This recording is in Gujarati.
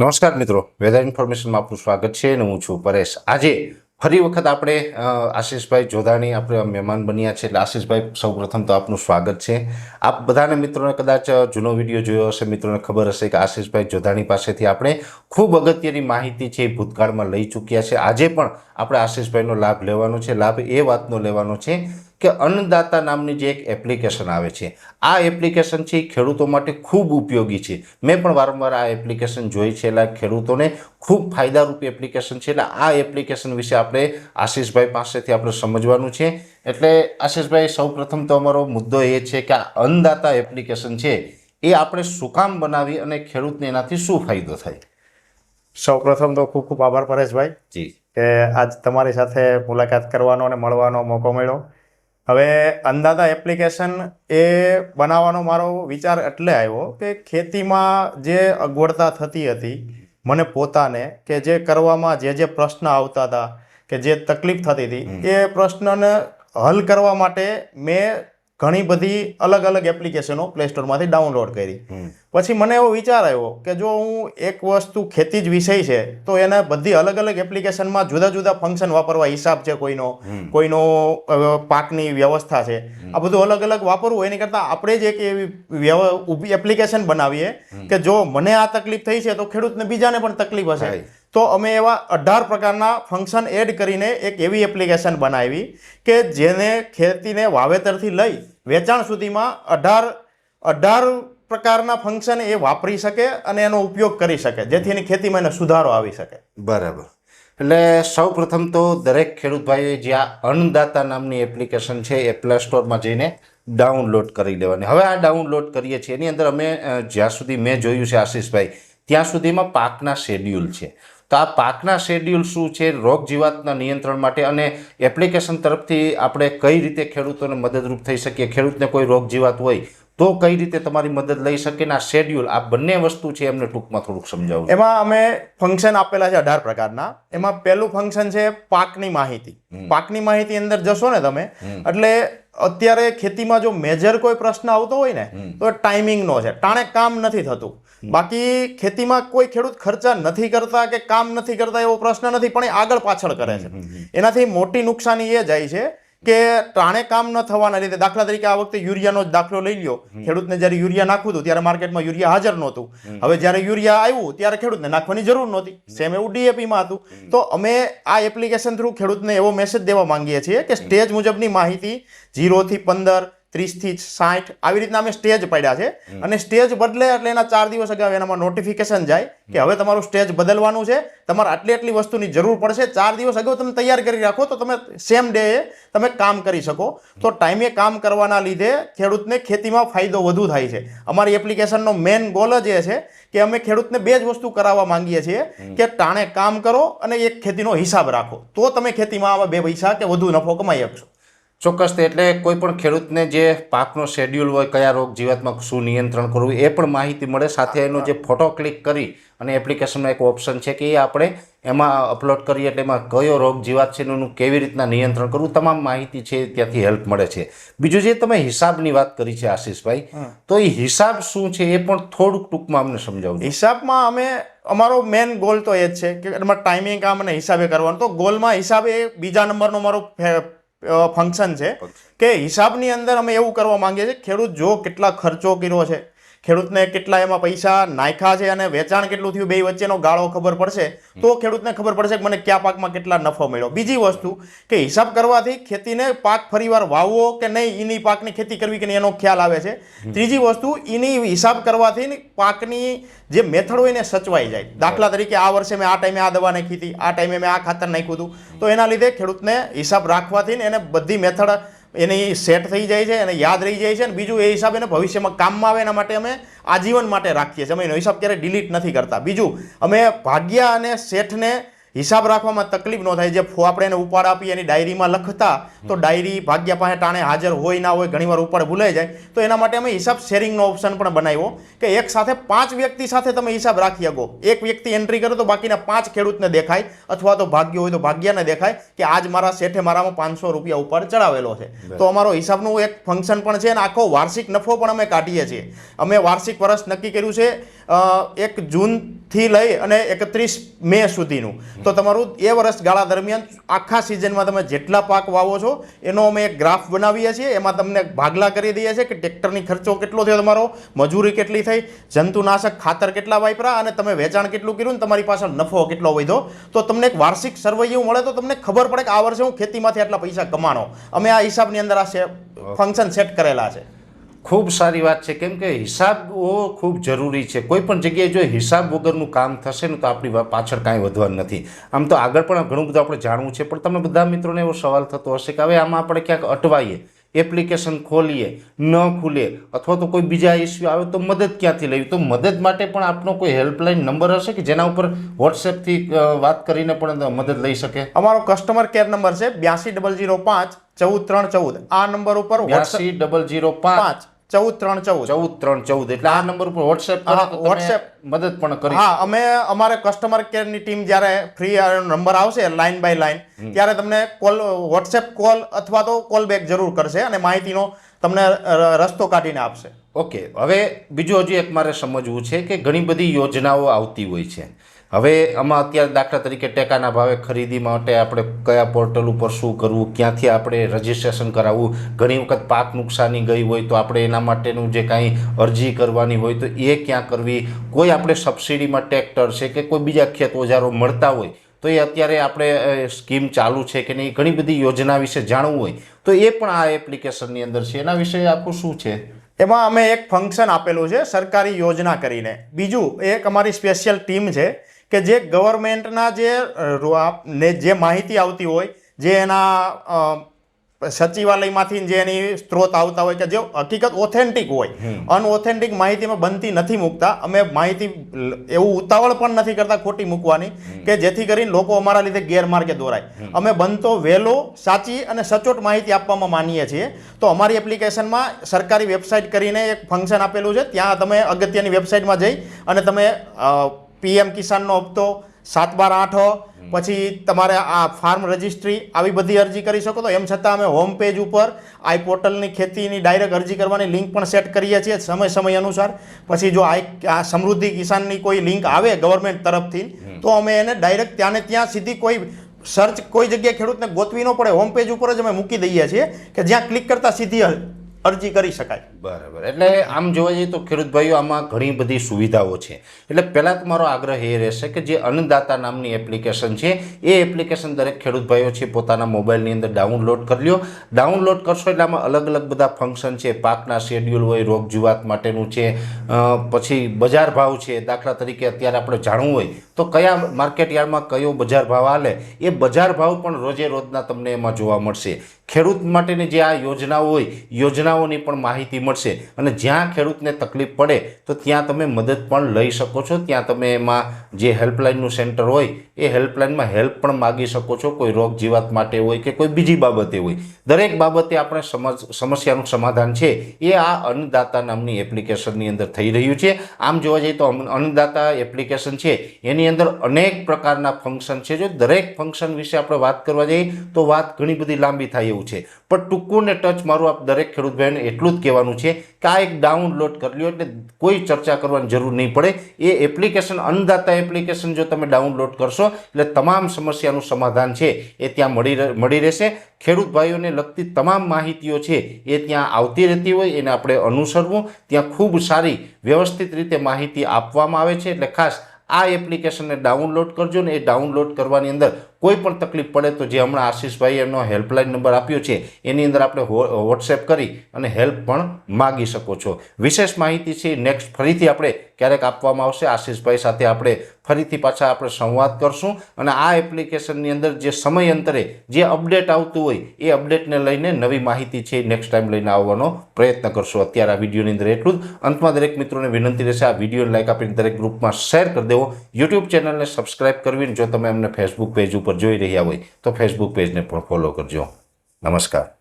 નમસ્કાર મિત્રો વેધર ઇન્ફોર્મેશનમાં આપનું સ્વાગત છે અને હું છું પરેશ. આજે ફરી વખત આપણે આશીષભાઈ જોધાણી આપણે મહેમાન બન્યા છે એટલે આશીષભાઈ સૌપ્રથમ તો આપનું સ્વાગત છે. આપ બધાને મિત્રોને કદાચ જૂનો વીડિયો જોયો હશે, મિત્રોને ખબર હશે કે આશીષભાઈ જોધાણી પાસેથી આપણે ખૂબ અગત્યની માહિતી છે એ ભૂતકાળમાં લઈ ચૂક્યા છે. આજે પણ આપણે આશીષભાઈનો લાભ લેવાનો છે. લાભ એ વાતનો લેવાનો છે કે અન્નદાતા નામની જે એક એપ્લિકેશન આવે છે. આ એપ્લિકેશન છે એ ખેડૂતો માટે ખૂબ ઉપયોગી છે. મેં પણ વારંવાર આ એપ્લિકેશન જોઈ છે એટલે ખેડૂતોને ખૂબ ફાયદારૂપ એપ્લિકેશન છે. એટલે આ એપ્લિકેશન વિશે આપણે આશીષભાઈ પાસેથી આપણે સમજવાનું છે. એટલે આશીષભાઈ સૌપ્રથમ તો અમારો મુદ્દો એ છે કે આ અન્નદાતા એપ્લિકેશન છે એ આપણે શું કામ બનાવી અને ખેડૂતને એનાથી શું ફાયદો થાય? સૌપ્રથમ તો ખૂબ ખૂબ આભાર પરેશભાઈ જી. કે આજ તમારી સાથે મુલાકાત કરવાનો અને મળવાનો મોકો મળ્યો. હવે અંદાતા એપ્લિકેશન એ બનાવવાનો મારો વિચાર એટલે આવ્યો કે ખેતીમાં જે અગવડતા થતી હતી મને પોતાને કે જે કરવામાં જે જે પ્રશ્ન આવતા હતા કે જે તકલીફ થતી હતી એ પ્રશ્નને હલ કરવા માટે મેં ઘણી બધી અલગ અલગ એપ્લિકેશનો પ્લે સ્ટોરમાંથી ડાઉનલોડ કરી. પછી મને એવો વિચાર આવ્યો કે જો હું એક વસ્તુ ખેતી જ વિષય છે તો એને બધી અલગ અલગ એપ્લિકેશનમાં જુદા જુદા ફંક્શન વાપરવા હિસાબ છે કોઈનો કોઈનો પાકની વ્યવસ્થા છે. આ બધું અલગ અલગ વાપરવું એની કરતાં આપણે જ એક એવી વ્યવ- ઊભી એપ્લિકેશન બનાવીએ કે જો મને આ તકલીફ થઈ છે તો ખેડૂતને બીજાને પણ તકલીફ હશે. તો અમે એવા અઢાર પ્રકારના ફંક્શન એડ કરીને એક એવી એપ્લિકેશન બનાવી કે જેને ખેતીને વાવેતરથી લઈ વેચાણ સુધીમાં અઢાર અઢાર પ્રકારના ફંક્શન એ વાપરી શકે અને એનો ઉપયોગ કરી શકે, જેથી એની ખેતીમાં એને સુધારો આવી શકે. બરાબર. એટલે સૌ પ્રથમ તો દરેક ખેડૂત ભાઈએ જે આ અન્નદાતા નામની એપ્લિકેશન છે એ પ્લે સ્ટોરમાં જઈને ડાઉનલોડ કરી લેવાની. હવે આ ડાઉનલોડ કરીએ છીએ. એની અંદર અમે જ્યાં સુધી મેં જોયું છે આશીષભાઈ, ત્યાં સુધીમાં પાકના શેડ્યુલ છે. તો આ પાકના શેડ્યુલ શું છે રોગ જીવાતના નિયંત્રણ માટે અને એપ્લિકેશન તરફથી આપણે કઈ રીતે ખેડૂતોને મદદરૂપ થઈ શકીએ? ખેડૂતને કોઈ રોગ જીવાત હોય તો કઈ રીતે તમારી મદદ લઈ શકે ને આ શેડ્યુલ આ બંને વસ્તુ છે એમને ટૂંકમાં થોડુંક સમજાવું. એમાં અમે ફંક્શન આપેલા છે અઢાર પ્રકારના. એમાં પહેલું ફંક્શન છે પાકની માહિતી. પાકની માહિતી અંદર જશો ને તમે એટલે અત્યારે ખેતીમાં જો મેજર કોઈ પ્રશ્ન આવતો હોય ને તો ટાઈમિંગનો છે. ટાણે કામ નથી થતું. બાકી ખેતીમાં કોઈ ખેડૂત ખર્ચા નથી કરતા કે કામ નથી કરતા એવો પ્રશ્ન નથી પણ એ આગળ પાછળ કરે છે. એનાથી મોટી નુકસાની એ જાય છે કે ટાણે કામ ન થવાના લીધે દાખલા તરીકે આ વખતે યુરિયાનો જ દાખલો લઈ લ્યો. ખેડૂતને જ્યારે યુરિયા નાખવું હતું ત્યારે માર્કેટમાં યુરિયા હાજર નહોતું. હવે જ્યારે યુરિયા આવ્યું ત્યારે ખેડૂતને નાખવાની જરૂર નહોતી. સેમ એવું ડીએપીમાં હતું. તો અમે આ એપ્લિકેશન થ્રુ ખેડૂતને એવો મેસેજ દેવા માંગીએ છીએ કે સ્ટેજ મુજબની માહિતી જીરોથી પંદર ત્રીસથી સાઠ આવી રીતના અમે સ્ટેજ પાડ્યા છે. અને સ્ટેજ બદલે એટલે એના ચાર દિવસ અગાઉ એનામાં નોટિફિકેશન જાય કે હવે તમારું સ્ટેજ બદલવાનું છે. તમારે આટલી આટલી વસ્તુની જરૂર પડશે. ચાર દિવસ અગાઉ તમે તૈયાર કરી રાખો તો તમે સેમ ડે તમે કામ કરી શકો. તો ટાઈમે કામ કરવાના લીધે ખેડૂતને ખેતીમાં ફાયદો વધુ થાય છે. અમારી એપ્લિકેશનનો મેઇન ગોલ જ એ છે કે અમે ખેડૂતને બે જ વસ્તુ કરાવવા માંગીએ છીએ કે ટાણે કામ કરો અને એક ખેતીનો હિસાબ રાખો. તો તમે ખેતીમાં આવા બે પૈસા કે વધુ નફો કમાઈ શકશો. ચોક્કસ તે એટલે કોઈ પણ ખેડૂતને જે પાકનો શેડ્યુલ હોય કયા રોગ જીવાતમાં શું નિયંત્રણ કરવું એ પણ માહિતી મળે. સાથે એનો જે ફોટો ક્લિક કરી અને એપ્લિકેશનમાં એક ઓપ્શન છે કે એ આપણે એમાં અપલોડ કરીએ એટલે એમાં કયો રોગ જીવાત છે એનું કેવી રીતના નિયંત્રણ કરવું તમામ માહિતી છે ત્યાંથી હેલ્પ મળે છે. બીજું જે તમે હિસાબની વાત કરી છે આશીષભાઈ તો એ હિસાબ શું છે એ પણ થોડુંક ટૂંકમાં અમને સમજાવું હિસાબમાં અમે અમારો મેન ગોલ તો એ જ છે કે એમાં ટાઈમિંગ કામ અને હિસાબે કરવાનું. તો ગોલમાં હિસાબ એ બીજા નંબરનો મારો ફંક્શન છે કે હિસાબની અંદર અમે એવું કરવા માંગીએ છીએ ખેડૂત જો કેટલા ખર્ચો કર્યો છે ખેડૂતને કેટલા એમાં પૈસા નાખ્યા છે અને વેચાણ કેટલું થયું બે વચ્ચેનો ગાળો ખબર પડશે. તો ખેડૂતને ખબર પડશે કે મને કયા પાકમાં કેટલા નફો મળ્યો. બીજી વસ્તુ કે હિસાબ કરવાથી ખેતીને પાક ફરીવાર વાવવો કે નહીં એની પાકની ખેતી કરવી કે નહીં એનો ખ્યાલ આવે છે. ત્રીજી વસ્તુ એની હિસાબ કરવાથી પાકની જે મેથડ હોય ને સચવાઈ જાય. દાખલા તરીકે આ વર્ષે મેં આ ટાઈમે આ દવા નાખી હતી આ ટાઈમે મેં આ ખાતર નાખ્યું હતું. તો એના લીધે ખેડૂતને હિસાબ રાખવાથી ને એને બધી મેથડ એની સેટ થઈ જાય છે અને યાદ રહી જાય છે અને બીજું એ હિસાબ એને ભવિષ્યમાં કામમાં આવે એના માટે અમે આજીવન માટે રાખીએ છીએ. અમે એનો હિસાબ ક્યારેય ડિલીટ નથી કરતા. બીજું, અમે ભાગ્યા અને શેઠને હિસાબ રાખવામાં તકલીફ ન થાય. જે ફો આપણે એને ઉપાડ આપીએ એની ડાયરીમાં લખતા તો ડાયરી ભાગ્યા પાસે ટાણે હાજર હોય ના હોય ઘણીવાર ઉપાડ ભૂલાઈ જાય. તો એના માટે અમે હિસાબ શેરિંગનો ઓપ્શન પણ બનાવ્યો કે એક સાથે પાંચ વ્યક્તિ સાથે તમે હિસાબ રાખી શકો. એક વ્યક્તિ એન્ટ્રી કરો તો બાકીના પાંચ ખેડૂતને દેખાય અથવા તો ભાગ્ય હોય તો ભાગ્યને દેખાય કે આજ મારા શેઠે મારામાં પાંચસો રૂપિયા ઉપર ચડાવેલો છે. તો અમારો હિસાબનું એક ફંક્શન પણ છે અને આખો વાર્ષિક નફો પણ અમે કાઢીએ છીએ. અમે વાર્ષિક વર્ષ નક્કી કર્યું છે એક જૂનથી લઈ અને એકત્રીસ મે સુધીનું. તો તમારું એ વર્ષ ગાળા દરમિયાન આખા સિઝનમાં તમે જેટલા પાક વાવો છો, એનો અમે એક ગ્રાફ બનાવીએ છીએ. એમાં તમને ભાગલા કરી દઈએ છીએ કે ટ્રેક્ટરની ખર્ચો કેટલો થયો તમારો, મજૂરી કેટલી થઈ, જંતુનાશક ખાતર કેટલા વાપરા અને તમે વેચાણ કેટલું કર્યું ને તમારી પાછળ નફો કેટલો વધ્યો. તો તમને એક વાર્ષિક સર્વૈયું મળે તો તમને ખબર પડે કે આ વર્ષે હું ખેતીમાંથી આટલા પૈસા કમાણો. અમે આ હિસાબની અંદર આ ફંક્શન સેટ કરેલા છે. ખૂબ સારી વાત છે. કેમ કે હિસાબો ખૂબ જરૂરી છે. કોઈ પણ જગ્યાએ જો હિસાબ વગરનું કામ થશે ને તો આપણી પાછળ કાંઈ વધવાનું નથી. આમ તો આગળ પણ ઘણું બધું આપણે જાણવું છે. પણ તમને બધા મિત્રોને એવો સવાલ થતો હશે કે હવે આમાં આપણે ક્યાંક અટવાઈએ. એપ્લિકેશન ખોલીએ ન ખુલે અથવા તો કોઈ બીજા ઇસ્યુ આવે તો મદદ ક્યાંથી લેવી? તો મદદ માટે પણ આપનો કોઈ હેલ્પલાઇન નંબર હશે કે જેના ઉપર વોટ્સએપથી વાત કરીને પણ મદદ લઈ શકે? અમારો કસ્ટમર કેર નંબર છે બ્યાસી ડબલ જીરો પાંચ ચૌદ ત્રણ ચૌદ. આ નંબર ઉપર બ્યાસી ડબલ જીરો પાંચ ચૌદ ત્રણ ચૌદ. ચૌદ ત્રણ ચૌદ. એટલે આ નંબર ઉપર વોટ્સએપ વોટ્સએપ. મદદ પણ કરી હા અમે અમારે કસ્ટમર કેરની ટીમ જ્યારે ફ્રી નંબર આવશે લાઈન બાય લાઈન ત્યારે તમને કોલ વોટ્સએપ કોલ અથવા તો કોલ બેક જરૂર કરશે અને માહિતીનો તમને રસ્તો કાઢીને આપશે. ઓકે હવે બીજું હજી એક મારે સમજવું છે કે ઘણી બધી યોજનાઓ આવતી હોય છે. હવે આમાં અત્યારે દાખલા તરીકે ટેકાના ભાવે ખરીદી માટે આપણે કયા પોર્ટલ ઉપર શું કરવું, ક્યાંથી આપણે રજિસ્ટ્રેશન કરાવવું, ઘણી વખત પાક નુકસાની ગઈ હોય તો આપણે એના માટેનું જે કાંઈ અરજી કરવાની હોય તો એ ક્યાં કરવી? કોઈ આપણે સબસિડીમાં ટ્રેક્ટર છે કે કોઈ બીજા ખેત ઓજારો મળતા હોય તો એ અત્યારે આપણે સ્કીમ ચાલુ છે કે નહીં, ઘણી બધી યોજના વિશે જાણવું હોય તો એ પણ આ એપ્લિકેશનની અંદર છે. એના વિશે આખું શું છે? એમાં અમે એક ફંક્શન આપેલું છે, સરકારી યોજના કરીને. બીજું, એક અમારી સ્પેશિયલ ટીમ છે કે જે ગવર્મેન્ટના જે ને જે માહિતી આવતી હોય જે એના સચિવાલયમાંથી જે એની સ્ત્રોત આવતા હોય કે જે હકીકત ઓથેન્ટિક હોય અનઓથેન્ટિક માહિતીમાં બનતી નથી મૂકતા. અમે માહિતી એવું ઉતાવળ પણ નથી કરતા ખોટી મૂકવાની કે જેથી કરીને લોકો અમારા લીધે ગેરમાર્ગે દોરાય. અમે બનતો વહેલો સાચી અને સચોટ માહિતી આપવામાં માનીએ છીએ. તો અમારી એપ્લિકેશનમાં સરકારી વેબસાઇટ કરીને એક ફંક્શન આપેલું છે. ત્યાં તમે અગત્યની વેબસાઇટમાં જઈ અને તમે પીએમ કિસાનનો હપ્તો સાત બાર આઠ પછી તમારે આ ફાર્મ રજિસ્ટ્રી આવી બધી અરજી કરી શકો તો એમ છતાં અમે હોમ પેજ ઉપર આઈ પોર્ટલની ખેતીની ડાયરેક્ટ અરજી કરવાની લિંક પણ સેટ કરીએ છીએ સમય સમય અનુસાર. પછી જો આઈ આ સમૃદ્ધિ કિસાનની કોઈ લિંક આવે ગવર્મેન્ટ તરફથી તો અમે એને ડાયરેક્ટ ત્યાં ને ત્યાં સીધી કોઈ સર્ચ કોઈ જગ્યાએ ખેડૂતને ગોતવી ન પડે હોમ પેજ ઉપર જ અમે મૂકી દઈએ છીએ કે જ્યાં ક્લિક કરતાં સીધી અરજી કરી શકાય. બરાબર. એટલે આમ જોવા જઈએ તો ખેડૂત ભાઈઓ આમાં ઘણી બધી સુવિધાઓ છે. એટલે પહેલાં તો મારો આગ્રહ એ રહેશે કે જે અન્નદાતા નામની એપ્લિકેશન છે, એ એપ્લિકેશન દરેક ખેડૂત ભાઈઓ છે પોતાના મોબાઈલની અંદર ડાઉનલોડ કરી લ્યો. ડાઉનલોડ કરશો એટલે આમાં અલગ અલગ બધા ફંક્શન છે. પાકના શેડ્યુલ હોય, રોગ જીવાત માટેનું છે પછી બજાર ભાવ છે, દાખલા તરીકે અત્યારે આપણે જાણવું હોય તો કયા માર્કેટ યાર્ડમાં કયો બજાર ભાવ હાલે, એ બજાર ભાવ પણ રોજે રોજના તમને એમાં જોવા મળશે. ખેડૂત માટેની જે આ યોજનાઓ હોય, યોજનાઓની પણ માહિતી મળશે. અને જ્યાં ખેડૂતને તકલીફ પડે, તો ત્યાં તમે મદદ પણ લઈ શકો છો. ત્યાં તમે એમાં જે હેલ્પલાઇનનું સેન્ટર હોય, એ હેલ્પલાઇનમાં હેલ્પ પણ માગી શકો છો. કોઈ રોગ જીવાત માટે હોય કે કોઈ બીજી બાબતે હોય. દરેક બાબતે આપણે સમસ્યાનું સમાધાન છે. એ આ અન્નદાતા નામની એપ્લિકેશનની અંદર થઈ રહ્યું છે. આમ જોવા જઈએ તો અન્ન- અન્નદાતા એપ્લિકેશન છે. એની અંદર અનેક પ્રકારના ફંક્શન છે. જો દરેક ફંક્શન વિશે આપણે વાત કરવા જઈએ, તો વાત ઘણી બધી લાંબી થાય એવું છે. પણ ટૂંકું ને ટચ મારું આપ દરેક ખેડૂત ભાઈને એટલું જ કહેવાનું છે કે આ એક ડાઉનલોડ કરી લો એટલે કોઈ ચર્ચા કરવાની જરૂર નહીં પડે. એ એપ્લિકેશન અન્નદાતા એપ્લિકેશન જો તમે ડાઉનલોડ કરશો, એટલે તમામ સમસ્યાનું સમાધાન છે. એ ત્યાં મળી મળી રહેશે. ખેડૂત ભાઈઓને લગતી તમામ માહિતીઓ છે એ ત્યાં આવતી રહેતી હોય, એને આપણે અનુસરવું. ત્યાં ખૂબ સારી વ્યવસ્થિત રીતે માહિતી આપવામાં આવે છે. એટલે ખાસ આ એપ્લિકેશનને ડાઉનલોડ કરજો ને એ ડાઉનલોડ કરવાની અંદર કોઈ પણ તકલીફ પડે તો જે હમણાં આશીષભાઈ એમનો હેલ્પલાઇન નંબર આપ્યો છે, એની અંદર આપણે વોટ્સએપ કરી અને હેલ્પ પણ માગી શકો છો. વિશેષ માહિતી છે, નેક્સ્ટ ફરીથી આપણે ક્યારેક આપવામાં આવશે. આશીષભાઈ સાથે આપણે ફરીથી પાછા આપણે સંવાદ કરશું. અને આ એપ્લિકેશનની અંદર જે સમય અંતરે જે અપડેટ આવતું હોય, એ અપડેટને લઈને નવી માહિતી છે નેક્સ્ટ ટાઈમ લઈને આવવાનો પ્રયત્ન કરશું. અત્યારે આ વિડીયોની અંદર એટલું જ. અંતમાં દરેક મિત્રોને વિનંતી રહેશે, આ વિડીયોને લાઈક આપીને દરેક ગ્રુપમાં શેર કરી દેવો. યુટ્યુબ ચેનલને સબસ્ક્રાઇબ કરવી જો તમે અમને ફેસબુક પેજ ઉપર જોઈ રહ્યા હોય, તો ફેસબુક પેજને પણ ફોલો કરજો. નમસ્કાર.